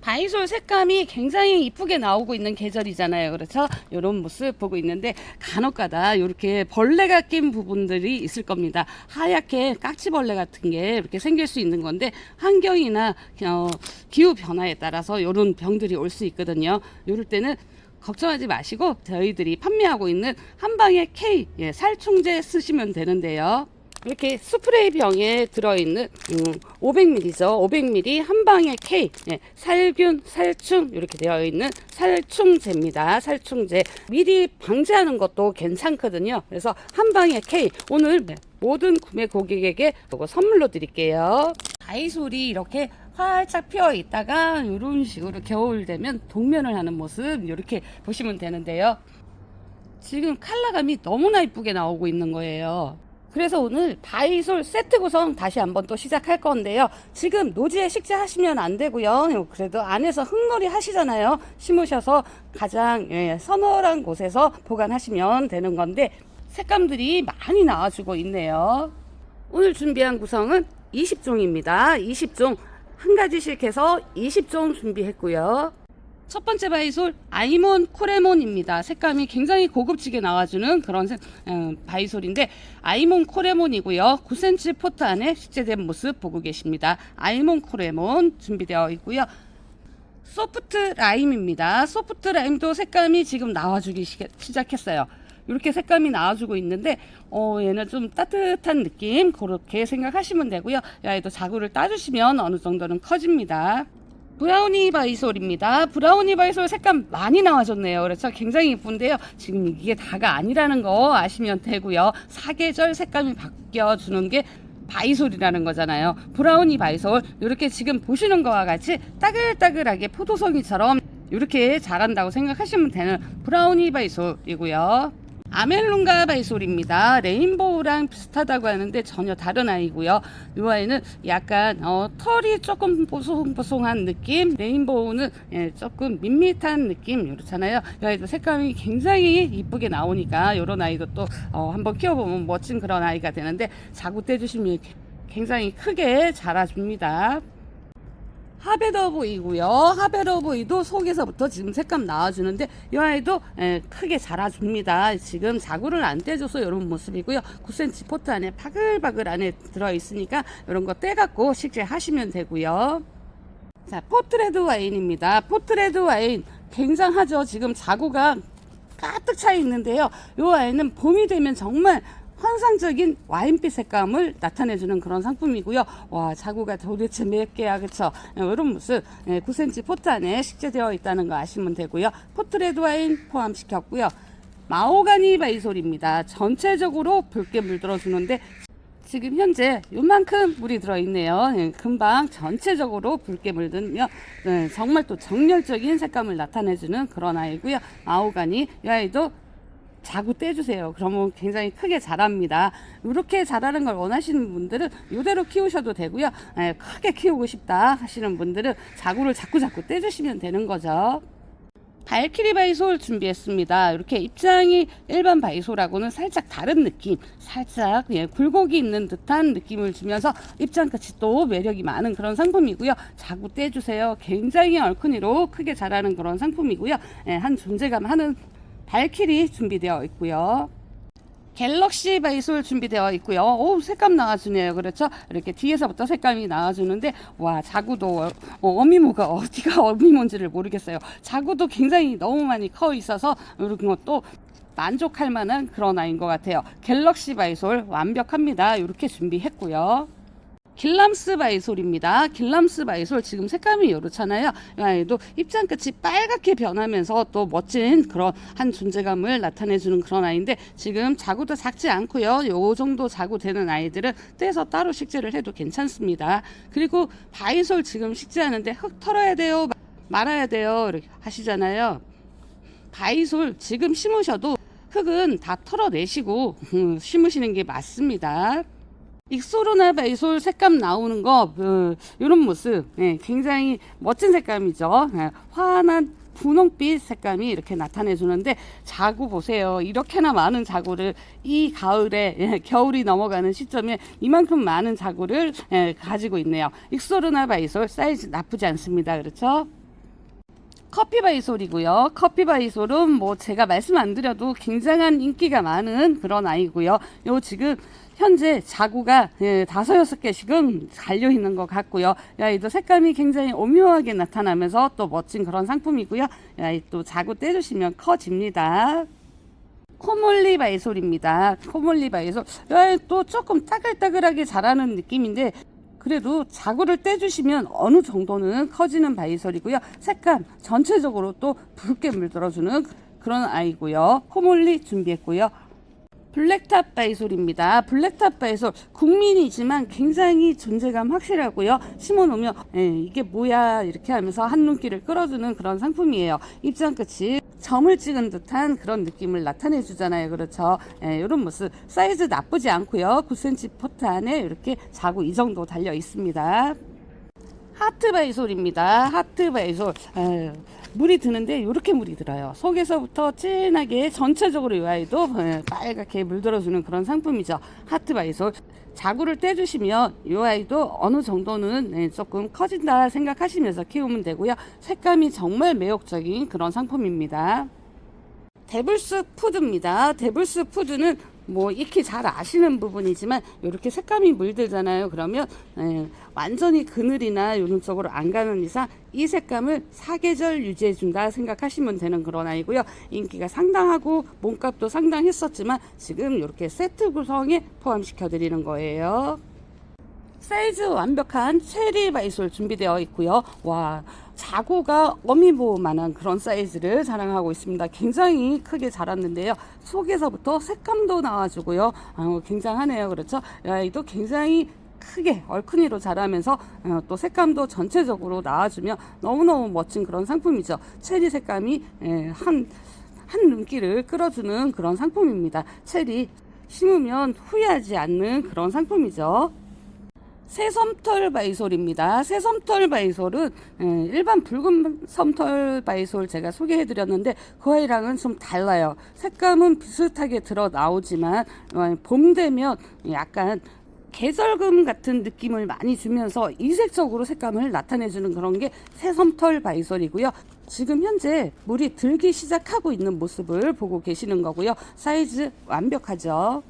바이솔 색감이 굉장히 이쁘게 나오고 있는 계절이잖아요. 그렇죠? 이런 모습 보고 있는데 간혹가다 이렇게 벌레가 낀 부분들이 있을 겁니다. 하얗게 깍지벌레 같은 게 이렇게 생길 수 있는 건데 환경이나 어, 기후 변화에 따라서 이런 병들이 올 수 있거든요. 이럴 때는 걱정하지 마시고 저희들이 판매하고 있는 한방의 K 예, 살충제 쓰시면 되는데요. 이렇게 스프레이 병에 들어있는 음, 500ml죠. 500ml 한방의 K 예, 살균, 살충 이렇게 되어 있는 살충제입니다. 살충제 미리 방지하는 것도 괜찮거든요. 그래서 한방의 K 오늘 모든 구매 고객에게 이거 선물로 드릴게요. 다이솔이 이렇게 활짝 피어 있다가 이런 식으로 겨울 되면 동면을 하는 모습 이렇게 보시면 되는데요. 지금 컬러감이 너무나 이쁘게 나오고 있는 거예요. 그래서 오늘 바이솔 세트 구성 다시 한번 또 시작할 건데요. 지금 노지에 식재하시면 안 되고요. 그래도 안에서 흙놀이 하시잖아요. 심으셔서 가장 예, 서늘한 곳에서 보관하시면 되는 건데 색감들이 많이 나와주고 있네요. 오늘 준비한 구성은 20종입니다. 20종 한 가지씩 해서 20종 준비했고요. 첫 번째 바이솔 아이몬 코레몬입니다. 색감이 굉장히 고급지게 나와주는 그런 색- 음, 바이솔인데 아이몬 코레몬이고요. 9cm 포트 안에 식재된 모습 보고 계십니다. 아이몬 코레몬 준비되어 있고요. 소프트 라임입니다. 소프트 라임도 색감이 지금 나와주기 시- 시작했어요. 이렇게 색감이 나와주고 있는데 어 얘는 좀 따뜻한 느낌 그렇게 생각하시면 되고요. 얘도 자구를 따주시면 어느 정도는 커집니다. 브라우니 바이솔입니다. 브라우니 바이솔 색감 많이 나와줬네요. 그래서 굉장히 이쁜데요. 지금 이게 다가 아니라는 거 아시면 되고요. 사계절 색감이 바뀌어주는 게 바이솔이라는 거잖아요. 브라우니 바이솔 이렇게 지금 보시는 거와 같이 따글따글하게 포도송이처럼 이렇게 자란다고 생각하시면 되는 브라우니 바이솔이고요. 아멜룬가 바이솔입니다. 레인보우랑 비슷하다고 하는데 전혀 다른 아이고요. 이 아이는 약간 어, 털이 조금 보송보송한 느낌, 레인보우는 예, 조금 밋밋한 느낌 이렇잖아요. 이 아이도 색감이 굉장히 이쁘게 나오니까 이런 아이도 또 어, 한번 키워보면 멋진 그런 아이가 되는데 자구 떼주시면 굉장히 크게 자라줍니다. 하베더보이고요. 하베더보이도 속에서부터 지금 색감 나와주는데 이 아이도 에, 크게 자라줍니다. 지금 자구를 안 떼줘서 이런 모습이고요. 9cm 포트 안에 바글바글 안에 들어있으니까 이런 거 떼갖고 식재하시면 되고요. 자, 포트레드 와인입니다. 포트레드 와인 굉장하죠. 지금 자구가 가득 차 있는데요. 이 와인은 봄이 되면 정말 환상적인 와인빛 색감을 나타내주는 그런 상품이고요. 와 자구가 도대체 몇 개야 그쵸? 이런 모습 9cm 포트 안에 식재되어 있다는 거 아시면 되고요. 포트레드 와인 포함시켰고요. 마오가니 바이솔입니다. 전체적으로 붉게 물들어주는데 지금 현재 요만큼 물이 들어있네요. 예, 금방 전체적으로 붉게 물들며 예, 정말 또 정열적인 색감을 나타내주는 그런 아이고요. 마오가니 이 아이도 자구 떼주세요. 그러면 굉장히 크게 자랍니다. 이렇게 자라는 걸 원하시는 분들은 이대로 키우셔도 되고요. 예, 크게 키우고 싶다 하시는 분들은 자구를 자꾸 자꾸 떼주시면 되는 거죠. 발키리 바이솔 준비했습니다. 이렇게 입장이 일반 바이솔하고는 살짝 다른 느낌, 살짝 예, 굴곡이 있는 듯한 느낌을 주면서 입장 끝이 또 매력이 많은 그런 상품이고요. 자구 떼주세요. 굉장히 얼큰이로 크게 자라는 그런 상품이고요. 예, 한 존재감 하는 발키리 준비되어 있고요. 갤럭시 바이솔 준비되어 있고요. 오, 색감 나와주네요. 그렇죠? 이렇게 뒤에서부터 색감이 나와주는데, 와, 자구도, 어, 어미모가 어디가 어미모인지를 모르겠어요. 자구도 굉장히 너무 많이 커 있어서, 이런 것도 만족할 만한 그런 아이인 것 같아요. 갤럭시 바이솔 완벽합니다. 이렇게 준비했고요. 길람스 바이솔입니다. 길람스 바이솔 지금 색감이 이렇잖아요. 이 아이도 입장 끝이 빨갛게 변하면서 또 멋진 그런 한 존재감을 나타내주는 그런 아이인데 지금 자구도 작지 않고요. 요 정도 자구 되는 아이들은 떼서 따로 식재를 해도 괜찮습니다. 그리고 바이솔 지금 식재하는데 흙 털어야 돼요, 말아야 돼요 이렇게 하시잖아요. 바이솔 지금 심으셔도 흙은 다 털어내시고 음, 심으시는 게 맞습니다. 익소로나 바이솔 색감 나오는 거 그, 이런 모습 예, 굉장히 멋진 색감이죠. 예, 환한 분홍빛 색감이 이렇게 나타내 주는데 자구 보세요. 이렇게나 많은 자구를 이 가을에 예, 겨울이 넘어가는 시점에 이만큼 많은 자구를 예, 가지고 있네요. 익소르나 바이솔 사이즈 나쁘지 않습니다. 그렇죠? 커피 바이솔이고요. 커피 바이솔은 뭐 제가 말씀 안 드려도 굉장한 인기가 많은 그런 아이고요. 요 지금 현재 자구가 예, 다섯 여섯 개씩은 달려 있는 것 같고요. 야이도 색감이 굉장히 오묘하게 나타나면서 또 멋진 그런 상품이고요. 또 자구 떼주시면 커집니다. 코몰리 바이솔입니다. 코몰리 바이솔. 또 조금 따글따글하게 자라는 느낌인데 그래도 자구를 떼주시면 어느 정도는 커지는 바이솔이고요. 색감 전체적으로 또 붉게 물들어주는 그런 아이고요. 코몰리 준비했고요. 블랙탑 바이솔입니다. 블랙탑 바이솔 국민이지만 굉장히 존재감 확실하고요. 심어놓으면 예, 이게 뭐야 이렇게 하면서 한눈길을 끌어주는 그런 상품이에요. 입장 끝이 점을 찍은 듯한 그런 느낌을 나타내 주잖아요. 그렇죠. 예, 이런 모습 사이즈 나쁘지 않고요. 9cm 포트 안에 이렇게 자구 이 정도 달려 있습니다. 하트 바이솔입니다. 하트 바이솔. 에휴, 물이 드는데 이렇게 물이 들어요. 속에서부터 진하게 전체적으로 이 아이도 에, 빨갛게 물들어주는 그런 상품이죠. 하트 바이솔. 자구를 떼주시면 이 아이도 어느 정도는 에, 조금 커진다 생각하시면서 키우면 되고요. 색감이 정말 매력적인 그런 상품입니다. 데블스 푸드입니다. 데블스 푸드는 뭐 익히 잘 아시는 부분이지만 이렇게 색감이 물들잖아요. 그러면 에, 완전히 그늘이나 이런 쪽으로 안 가는 이상 이 색감을 사계절 유지해 준다 생각하시면 되는 그런 아이고요. 인기가 상당하고 몸값도 상당했었지만 지금 이렇게 세트 구성에 포함시켜 드리는 거예요. 사이즈 완벽한 체리 바이솔 준비되어 있고요. 와 자구가 어미보만한 그런 사이즈를 자랑하고 있습니다. 굉장히 크게 자랐는데요. 속에서부터 색감도 나와주고요. 아, 굉장하네요. 그렇죠? 이 아이도 굉장히 크게 얼큰이로 자라면서 어, 또 색감도 전체적으로 나와주며 너무너무 멋진 그런 상품이죠. 체리 색감이 에, 한, 한 눈길을 끌어주는 그런 상품입니다. 체리 심으면 후회하지 않는 그런 상품이죠. 새솜털 바이솔입니다. 새솜털 바이솔은 에, 일반 붉은 솜털 바이솔 제가 소개해 드렸는데 그 아이랑은 좀 달라요. 색감은 비슷하게 들어 나오지만 어, 봄 되면 약간 계절금 같은 느낌을 많이 주면서 이색적으로 색감을 나타내주는 그런 게 새솜털 바이솔이고요. 지금 현재 물이 들기 시작하고 있는 모습을 보고 계시는 거고요. 사이즈 완벽하죠.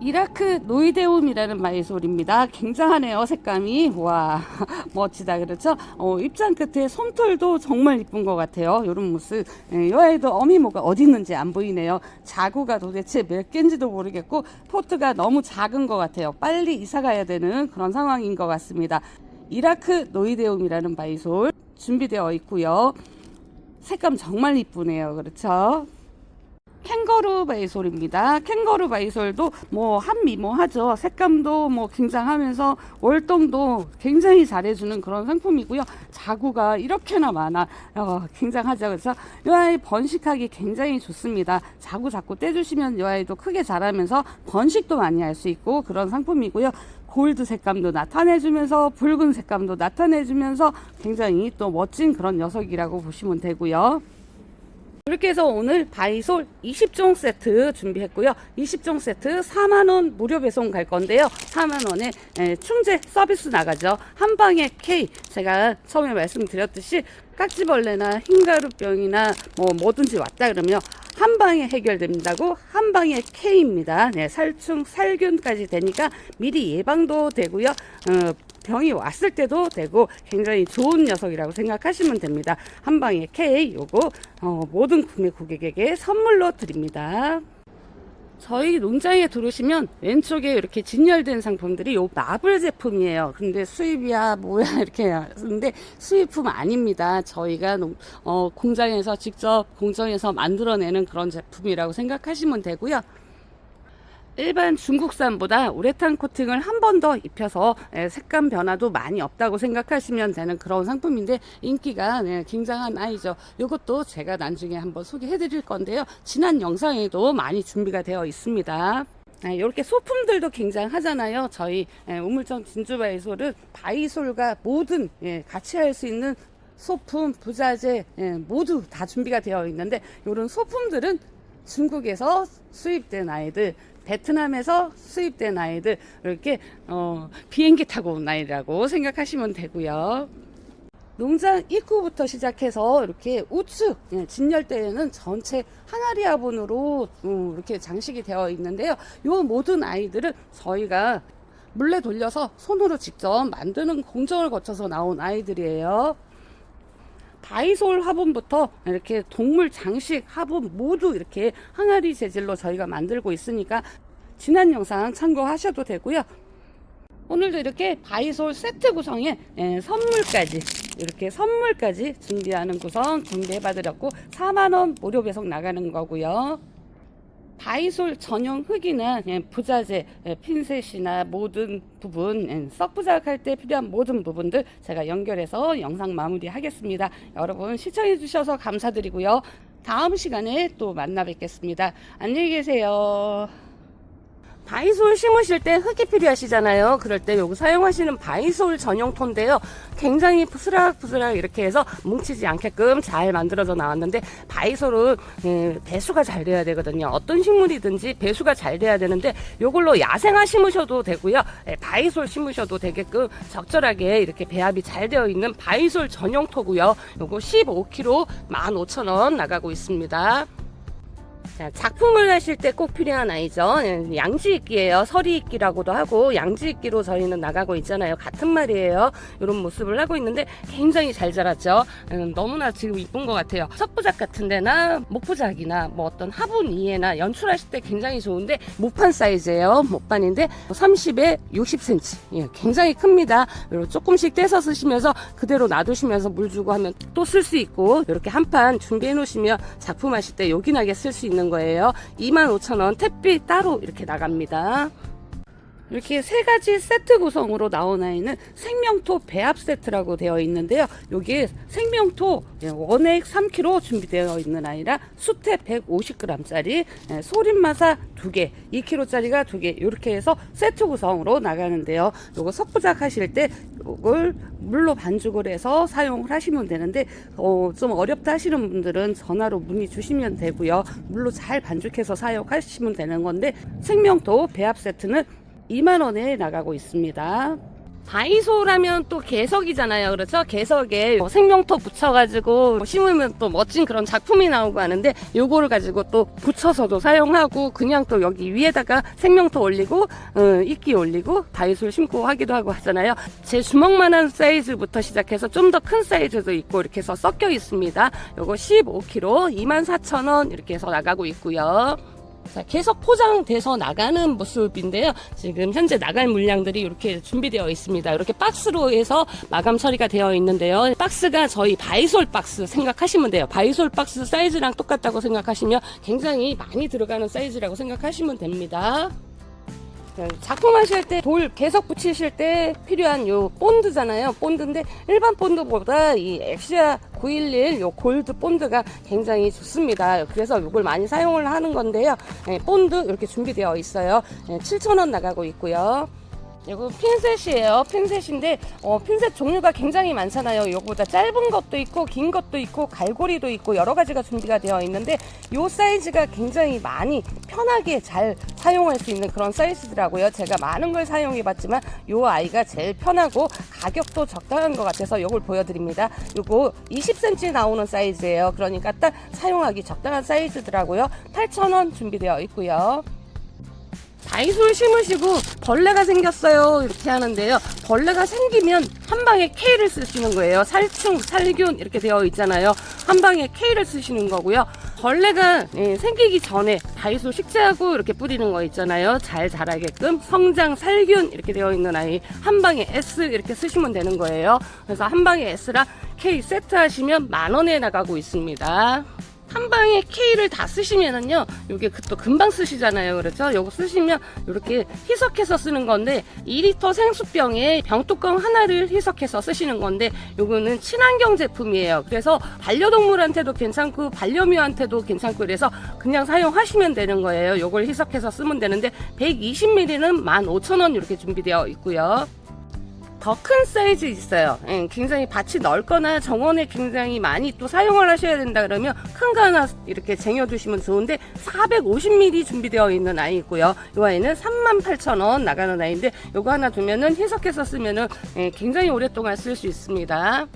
이라크 노이데움이라는 바이솔입니다. 굉장하네요, 색감이. 와, 멋지다, 그렇죠? 어, 입장 끝에 솜털도 정말 이쁜 것 같아요. 이런 모습. 예, 이 아이도 어미모가 어디 있는지 안 보이네요. 자구가 도대체 몇 개인지도 모르겠고, 포트가 너무 작은 것 같아요. 빨리 이사 가야 되는 그런 상황인 것 같습니다. 이라크 노이데움이라는 바이솔 준비되어 있고요. 색감 정말 이쁘네요. 그렇죠? 캥거루 바이솔입니다. 캥거루 바이솔도 뭐 한미모하죠. 색감도 뭐 굉장하면서 월동도 굉장히 잘해주는 그런 상품이고요. 자구가 이렇게나 많아 어, 굉장하죠. 그래서 이 아이 번식하기 굉장히 좋습니다. 자구 자꾸 떼주시면 이 아이도 크게 자라면서 번식도 많이 할 수 있고 그런 상품이고요. 골드 색감도 나타내주면서 붉은 색감도 나타내주면서 굉장히 또 멋진 그런 녀석이라고 보시면 되고요. 이렇게 해서 오늘 바이솔 20종 세트 준비했고요. 20종 세트 4만원 무료 배송 갈 건데요. 4만원에 충제 서비스 나가죠. 한방에 K. 제가 처음에 말씀드렸듯이 깍지벌레나 흰가루병이나 뭐 뭐든지 왔다 그러면 한 방에 해결됩니다고 한 방에 K입니다. 네, 살충, 살균까지 되니까 미리 예방도 되고요. 어, 병이 왔을 때도 되고 굉장히 좋은 녀석이라고 생각하시면 됩니다. 한 방에 K 요거 어, 모든 구매 고객에게 선물로 드립니다. 저희 농장에 들어오시면 왼쪽에 이렇게 진열된 상품들이 요 마블 제품이에요. 근데 수입이야 뭐야 이렇게 하는데 수입품 아닙니다. 저희가 농- 어, 공장에서 직접 공정에서 만들어내는 그런 제품이라고 생각하시면 되고요. 일반 중국산보다 우레탄 코팅을 한 번 더 입혀서 예, 색감 변화도 많이 없다고 생각하시면 되는 그런 상품인데 인기가 네, 굉장한 아이죠. 이것도 제가 나중에 한번 소개해 드릴 건데요. 지난 영상에도 많이 준비가 되어 있습니다. 이렇게 소품들도 굉장하잖아요. 저희 예, 우물정 진주바이솔은 바이솔과 모든 예, 같이 할 수 있는 소품, 부자재 예, 모두 다 준비가 되어 있는데 이런 소품들은 중국에서 수입된 아이들, 베트남에서 수입된 아이들 이렇게 어, 비행기 타고 온 아이라고 생각하시면 되고요. 농장 입구부터 시작해서 이렇게 우측 예, 진열대에는 전체 항아리 화분으로 음, 이렇게 장식이 되어 있는데요. 요 모든 아이들은 저희가 물레 돌려서 손으로 직접 만드는 공정을 거쳐서 나온 아이들이에요. 바이솔 화분부터 이렇게 동물 장식 화분 모두 이렇게 항아리 재질로 저희가 만들고 있으니까 지난 영상 참고하셔도 되고요. 오늘도 이렇게 바이솔 세트 구성에 예, 선물까지 이렇게 선물까지 준비하는 구성 준비해 봐드렸고 4만원 무료 배송 나가는 거고요. 바이솔 전용 흙이나 예, 부자재, 예, 핀셋이나 모든 부분, 예, 썩부작할 때 필요한 모든 부분들 제가 연결해서 영상 마무리하겠습니다. 여러분 시청해 주셔서 감사드리고요. 다음 시간에 또 만나 뵙겠습니다. 안녕히 계세요. 바이솔 심으실 때 흙이 필요하시잖아요. 그럴 때 요거 사용하시는 바이솔 전용 톤인데요. 굉장히 푸스락푸스락 이렇게 해서 뭉치지 않게끔 잘 만들어져 나왔는데 바이솔은 예, 배수가 잘 돼야 되거든요. 어떤 식물이든지 배수가 잘 돼야 되는데 요걸로 야생화 심으셔도 되고요. 예, 바이솔 심으셔도 되게끔 적절하게 이렇게 배합이 잘 되어 있는 바이솔 전용 토고요. 요거 15kg 15,000원 나가고 있습니다. 자, 작품을 하실 때 꼭 필요한 아이죠. 예, 양지이끼예요. 서리이끼라고도 하고 양지이끼로 저희는 나가고 있잖아요. 같은 말이에요. 이런 모습을 하고 있는데 굉장히 잘 자랐죠. 음, 너무나 지금 이쁜 것 같아요. 석부작 같은 데나 목부작이나 뭐 어떤 화분 이에나 연출하실 때 굉장히 좋은데 모판 사이즈예요. 모판인데 30에 60cm. 예, 굉장히 큽니다. 그리고 조금씩 떼서 쓰시면서 그대로 놔두시면서 물 주고 하면 또 쓸 수 있고 이렇게 한 판 준비해 놓으시면 작품 하실 때 요긴하게 쓸 수 있는 거예요. 25,000원 택비 따로 이렇게 나갑니다. 이렇게 세 가지 세트 구성으로 나온 아이는 생명토 배합 세트라고 되어 있는데요. 여기에 생명토 예, 원액 3kg 준비되어 있는 아이라 수태 150g짜리 예, 소림마사 2개, 2kg짜리가 2개 이렇게 해서 세트 구성으로 나가는데요. 요거 석부작 하실 때 이걸 물로 반죽을 해서 사용을 하시면 되는데 어, 좀 어렵다 하시는 분들은 전화로 문의 주시면 되고요. 물로 잘 반죽해서 사용하시면 되는 건데 생명토 배합 세트는 2만 원에 나가고 있습니다. 바이소라면 또 개석이잖아요. 그렇죠? 개석에 뭐 생명토 붙여가지고 심으면 또 멋진 그런 작품이 나오고 하는데 요거를 가지고 또 붙여서도 사용하고 그냥 또 여기 위에다가 생명토 올리고 어, 이끼 올리고 바이솔 심고 하기도 하고 하잖아요. 제 주먹만한 사이즈부터 시작해서 좀 더 큰 사이즈도 있고 이렇게 해서 섞여 있습니다. 요거 15kg 24,000원 이렇게 해서 나가고 있고요. 자, 계속 포장돼서 나가는 모습인데요. 지금 현재 나갈 물량들이 이렇게 준비되어 있습니다. 이렇게 박스로 해서 마감 처리가 되어 있는데요. 박스가 저희 바이솔 박스 생각하시면 돼요. 바이솔 박스 사이즈랑 똑같다고 생각하시면 굉장히 많이 들어가는 사이즈라고 생각하시면 됩니다. 자, 작품 하실 때 돌 계속 붙이실 때 필요한 요 본드잖아요. 본드인데 일반 본드보다 이 엑시아 911 요 골드 본드가 굉장히 좋습니다. 그래서 요걸 많이 사용을 하는 건데요. 네, 본드 이렇게 준비되어 있어요. 네, 7,000원 나가고 있고요. 이거 핀셋이에요. 핀셋인데 어, 핀셋 종류가 굉장히 많잖아요. 이거보다 짧은 것도 있고 긴 것도 있고 갈고리도 있고 여러 가지가 준비가 되어 있는데 이 사이즈가 굉장히 많이 편하게 잘 사용할 수 있는 그런 사이즈더라고요. 제가 많은 걸 사용해 봤지만 이 아이가 제일 편하고 가격도 적당한 것 같아서 이걸 보여드립니다. 이거 20cm 나오는 사이즈예요. 그러니까 딱 사용하기 적당한 사이즈더라고요. 8,000원 준비되어 있고요. 다이솔 심으시고 벌레가 생겼어요. 이렇게 하는데요. 벌레가 생기면 한 방에 K를 쓰시는 거예요. 살충 살균 이렇게 되어 있잖아요. 한 방에 K를 쓰시는 거고요. 벌레가 예, 생기기 전에 다이솔 식재하고 이렇게 뿌리는 거 있잖아요. 잘 자라게끔 성장 살균 이렇게 되어 있는 아이 한 방에 S 이렇게 쓰시면 되는 거예요. 그래서 한 방에 S랑 K 세트 하시면 만 원에 나가고 있습니다 한 방에 K를 다 쓰시면은요, 요게 그또 금방 쓰시잖아요. 그렇죠? 요거 쓰시면 이렇게 희석해서 쓰는 건데, 2리터 생수병에 병뚜껑 하나를 희석해서 쓰시는 건데, 요거는 친환경 제품이에요. 그래서 반려동물한테도 괜찮고, 반려묘한테도 괜찮고, 그래서 그냥 사용하시면 되는 거예요. 요걸 희석해서 쓰면 되는데, 120ml는 15,000원 이렇게 준비되어 있고요. 더 큰 사이즈 있어요. 예, 굉장히 밭이 넓거나 정원에 굉장히 많이 또 사용을 하셔야 된다 그러면 큰 거 하나 이렇게 쟁여두시면 좋은데 450ml 준비되어 있는 아이 있고요. 이 아이는 38,000원 나가는 아이인데 이거 하나 두면은 희석해서 쓰면은 예, 굉장히 오랫동안 쓸 수 있습니다.